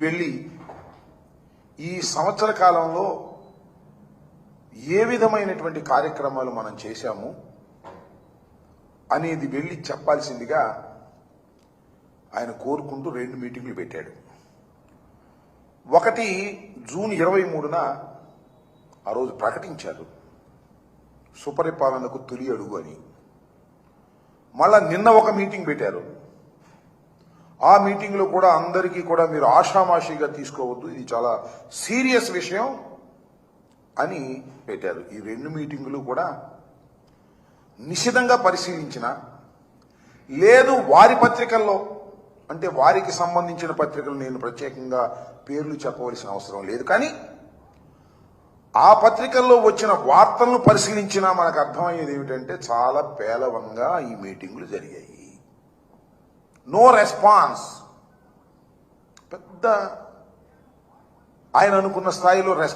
వెళ్ళి ఈ సంవత్సర కాలంలో ఏ విధమైనటువంటి కార్యక్రమాలు మనం చేశాము అనేది వెళ్ళి చెప్పాల్సిందిగా ఆయన కోరుకుంటూ రెండు మీటింగ్లు పెట్టాడు. ఒకటి జూన్ ఇరవై మూడున ఆ రోజు ప్రకటించారు. సుపరిపాలనకు తొలి అడుగు అని. మళ్ళా నిన్న ఒక మీటింగ్ పెట్టారు. ఆ మీటింగ్లో కూడా అందరికీ కూడా మీరు ఆషామాషిగా తీసుకోవద్దు. ఇది చాలా సీరియస్ విషయం అని పెట్టారు. ఈ రెండు మీటింగులు కూడా నిశితంగా పరిశీలించిన లేదు వారి పత్రికల్లో అంటే వారికి సంబంధించిన పత్రికలు నేను ప్రత్యేకంగా పేర్లు చెప్పవలసిన అవసరం లేదు. కానీ ఆ పత్రికల్లో వచ్చిన వార్తలను పరిశీలించినా మనకు అర్థమయ్యేది ఏమిటంటే చాలా పేలవంగా ఈ మీటింగులు జరిగాయి. నో రెస్పాన్స్ పెద్ద ఆయన అనుకున్న స్థాయిలో రెస్పాన్స్